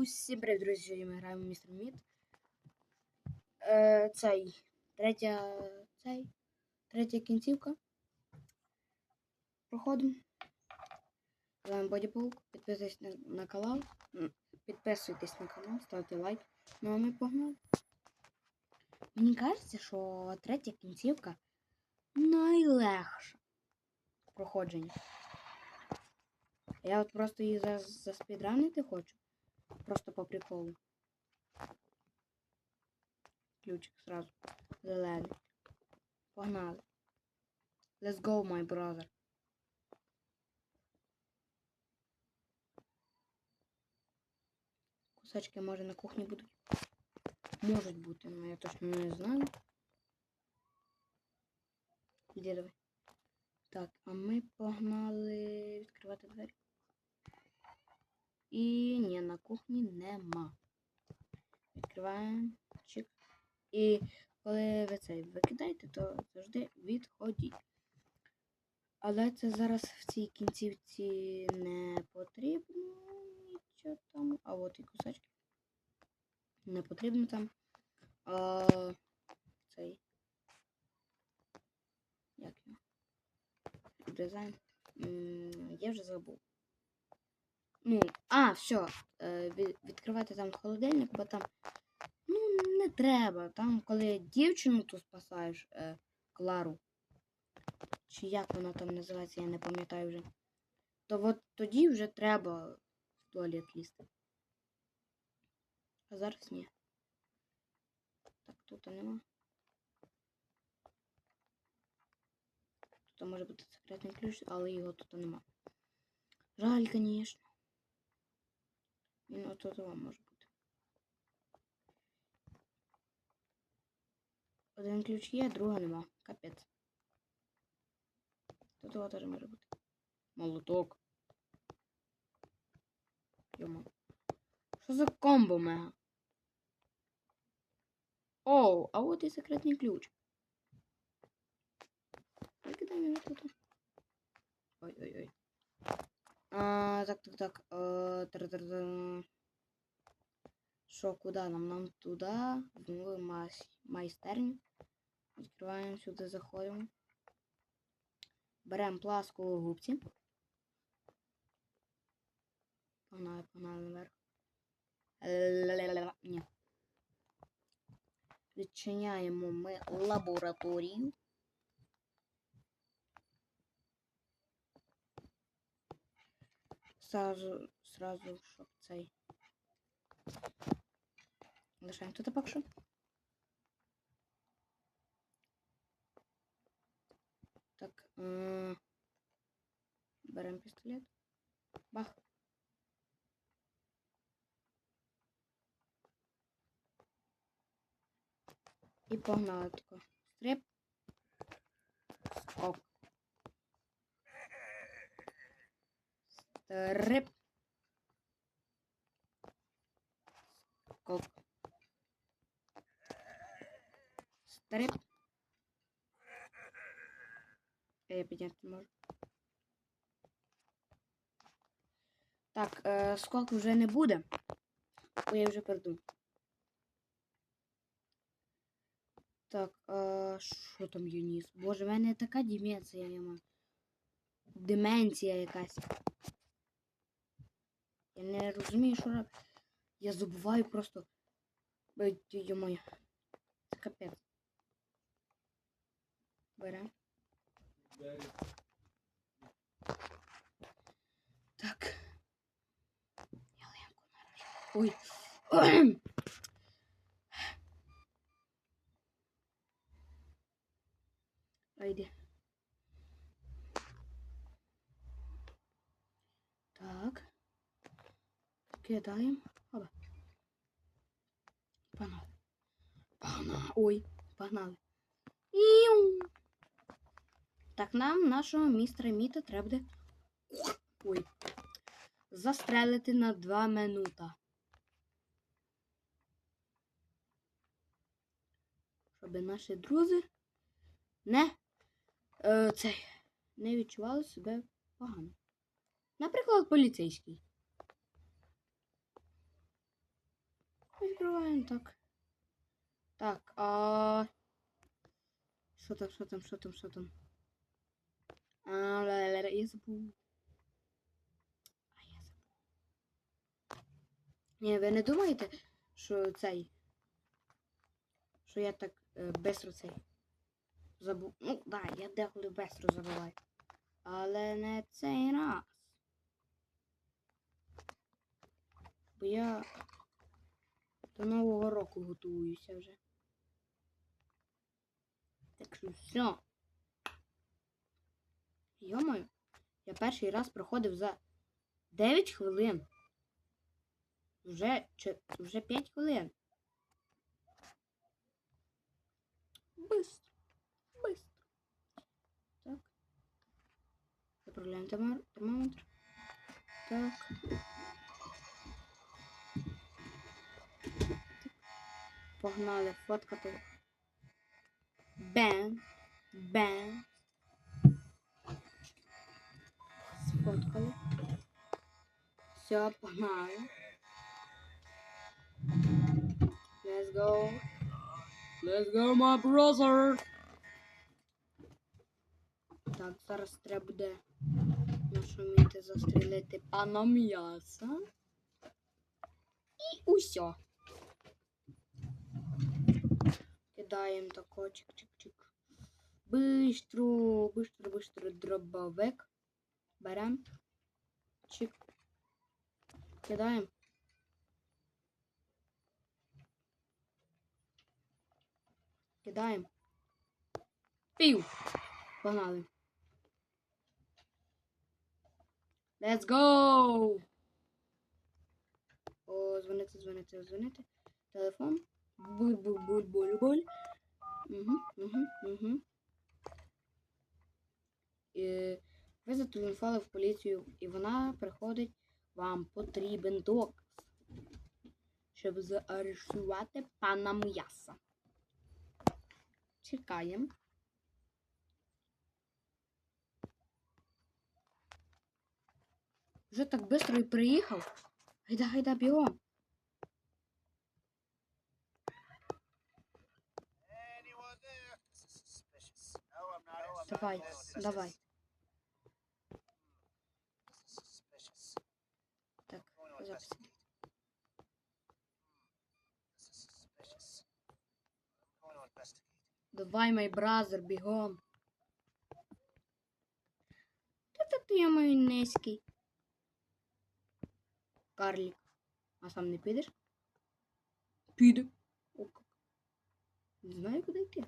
Усім привіт, друзі! Ми граємо містер Мід. Е, цей. Третя. Цей. Третя кінцівка. Проходимо. Вами Бодіпаук. Підписуйтесь на, на канал. Підписуйтесь на канал, ставте лайк. Ну а ми погнали. Мені кажеться, що третя кінцівка найлегша в проходженні. Я от просто її за, заспідранити хочу. Просто по приколу. Ключик сразу. Зелений. Погнали. Let's go, my brother. Кусачки, може, на кухні будуть? Можуть бути, але я точно не знаю. Іди давай. Так, а ми погнали відкривати двері. І ні, на кухні нема. Відкриваємо чик. І коли ви це викидаєте, то завжди відходіть. Але це зараз в цій кінцівці не потрібно нічого там. А от і кусачки. Не потрібно там. А, цей. Як його? Дизайн. М, Я вже забув. Ну, а, все. Відкривайте там холодильник, бо там. Ну, не треба. Там, коли дівчину ту спасаєш, е, Клару. Чи як вона там називається, я не пам'ятаю вже. То от тоді вже треба в туалет лізти. А зараз ні. Так, тут нема. Тут може бути секретний ключ, але його тут нема. Жаль, звісно. Він отут вам може бути. Один ключ є, другого нема. Капець. Тут його теж може бути. Молоток. Йома. Що за комбо мега? Оу, а от і секретний ключ. Викидаємо його тут. Ой-ой-ой. А, так, так, так. Е, тр-тр-тр. Що, куди нам? Нам туди, в май- майстерню. Відкриваємо сюди, заходимо. Беремо пласку у губці. Погнали, погнали наверх. Ні. Відчиняємо ми лабораторію. Сразу, сразу, щоб цей. Лишаємо тут поки що. Так. Е Беремо пістолет. Бах. І погнали тако. Стрип. Скок. Стрип. Скок. Стрип. Я підняти не можу. Так, е, скок вже не буде. Бо я вже передумав. Так, а що там я ніс? Боже, в мене така деменція я маю. Деменція якась. Я не розумію, що робити. Я забуваю просто. Йо-моє. Це капець. Бере. Так. Ялинку наражу. Ой. Айди. Так. Кидаємо. Оба. Погнали. Погнали. Ой, погнали. Іу. Так, нам нашого містера Міта треба буде. Ой. Застрелити на 2 минута. Щоб наші друзі не е, цей, не відчували себе погано. Наприклад, поліцейський. Відкриваємо так. Так, а. Що там, що там, що там, що там? А, ля-ля-ля, я забув. А я забув. Ні, ви не думаєте, що цей. Що я так е, бистро цей забув. Ну, да, я деколи бистро забуваю. Але не цей раз. Бо я до Нового року готуюся вже. Так що все. Йомаю, я перший раз проходив за 9 хвилин. Вже, чи, вже 5 хвилин. Быстро. Быстро. Так. Заправляємо термо- термометр. Так. Погнали фоткати. Бен. Бен. Сфоткали. Все, погнали. Let's go. Let's go, my brother. Так, зараз треба буде нашуміти застрілити пана м'яса. І усьо. Кидаємо тако чик-чик-чик. Бистро, бистро, бистро дробовик. Берем. Чик. Кидаємо. Кидаємо. Пів. Погнали. Let's go! О, дзвонити, дзвонити, дзвонити. Телефон. Буль-буль-буль-буль-буль. Угу, угу, угу. Е, ви зателефонували в поліцію, і вона приходить. Вам потрібен доказ, щоб заарештувати пана М'яса. Чекаємо. Вже так швидко і приїхав. Гайда, гайда, бігом. I'm going to investigate. Давай, мій бразер, бігом. Та ти я мій низький. Карлік. А сам не підеш? Піде. Не знаю, куди йти.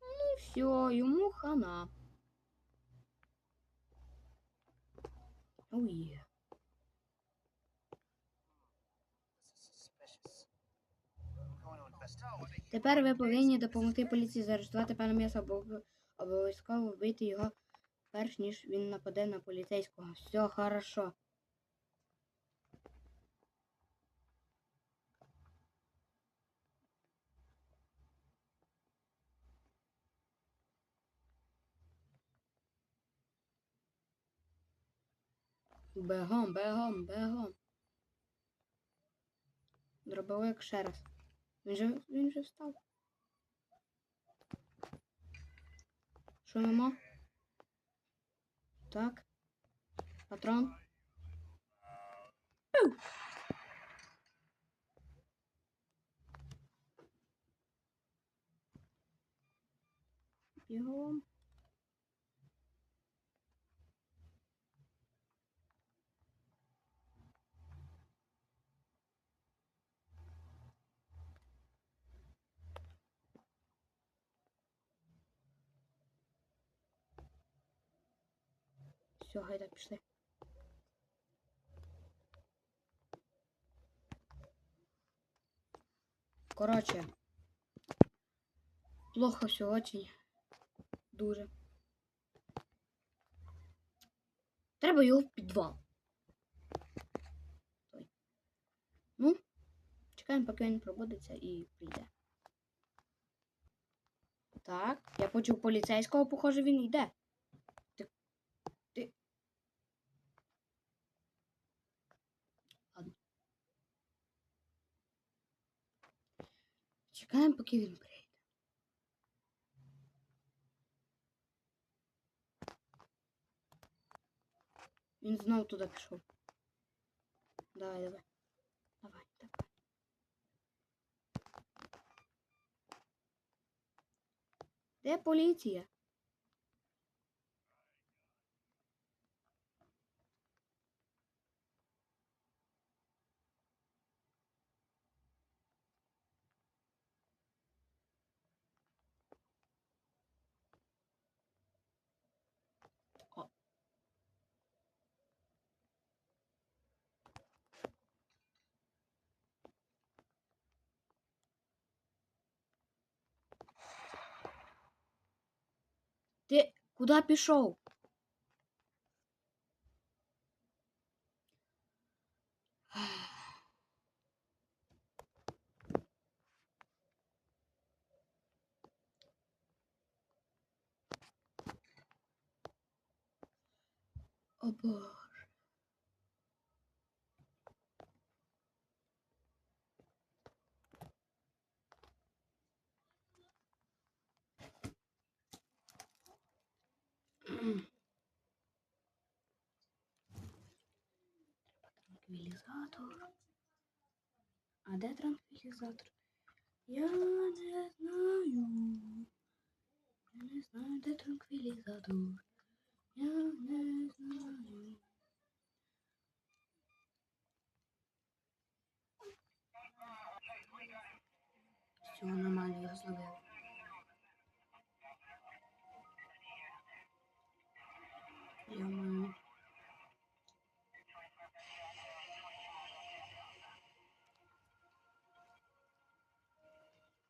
Ну все, йому хана. To investigate. Тепер ви повинні допомогти поліції заарештувати пана м'яса або обов'язково вбити його перш ніж він нападе на поліцейського. Все хорошо. Бегом, бегом, бегом. Дробовик ще раз. Він же, він же встав. Що нема? Так. Патрон. Бігом. Все, гайда, пішли. Коротше. Плохо все очень. Дуже. Треба його в підвал. Ну, чекаємо, поки він пробудеться і прийде. Так, я почув поліцейського, похоже, він йде. Ти. Ти. Ладно. Чекаємо, поки він прийде. Він знову туди пішов. Давай, давай. Давай, давай. Де поліція? Ти куди пішов? О боже. Транквілізатор. А де транквілізатор? Я не знаю. Я не знаю, де транквілізатор.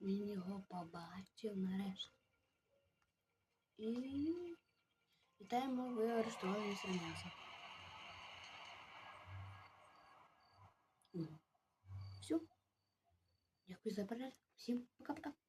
Він його побачив нарешті. І вітаємо, ви арештовані місце. Все. Дякую за перегляд. Всім пока-пока.